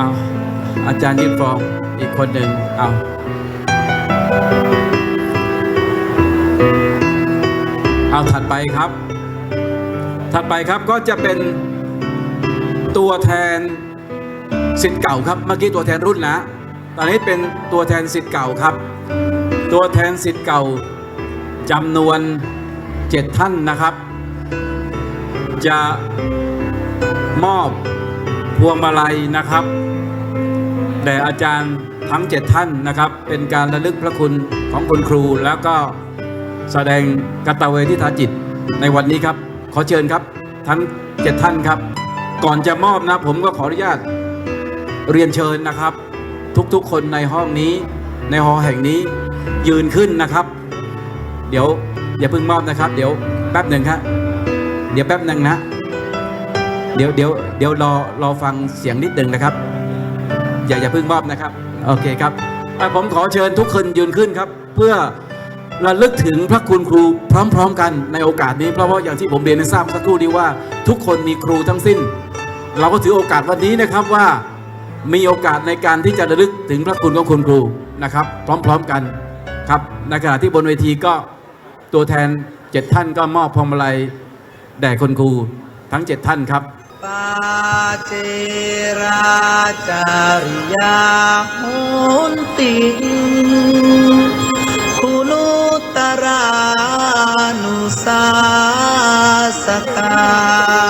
เอาอาจารย์ยื่นฟองอีกคนหนึ่งเอาเอาถัดไปครับ ถัดไปครับก็จะเป็นตัวแทนสิทธิ์เก่าครับ เมื่อกี้ตัวแทนรุ่นนะ ตอนนี้เป็นตัวแทนสิทธิ์เก่าครับ ตัวแทนสิทธิ์เก่าจำนวนเจ็ดท่านนะครับ จะมอบ พวงมาลัยนะครับแด่อาจารย์ทั้งเจ็ดท่านนะครับ เป็นการระลึกพระคุณของคุณครู แล้วก็แสดงกตเวทิตาจิตในวันนี้ครับ ขอเชิญครับทั้งเจ็ดท่านครับ ก่อนจะมอบนะผมก็ขออนุญาตเรียนเชิญนะครับ ทุกๆคนในห้องนี้ในหอแห่งนี้ยืนขึ้นนะครับ เดี๋ยวอย่าเพิ่งมอบนะครับ เดี๋ยวแป๊บหนึ่งครับเดี๋ยวแป๊บหนึ่งนะ เดี๋ยวเดี๋ยวเดี๋ยวรอรอฟังเสียงนิดหนึ่งนะครับ อย่าอย่าเพิ่งมอบนะครับ โอเคครับผมขอเชิญทุกคนยืนขึ้นครับ เพื่อระลึกถึงพระคุณครูพร้อม ๆ กันในโอกาสนี้เพราะว่าอย่างที่ผมเรียนให้ทราบสักครู่นี้ว่า ทุกคนมีครูทั้งสิ้น เราก็ถือโอกาสวันนี้นะครับว่ามีโอกาสในการที่จะระลึกถึงพระคุณของคุณครูนะครับ พร้อม ๆกันครับในขณะที่บนเวทีก็ตัวแทนเจ็ดท่านก็มอบพวงมาลัยแด่คุณครูทั้งเจ็ดท่านครับ ปาเจราจาริยาโหนติคุณุตรานุสาสกา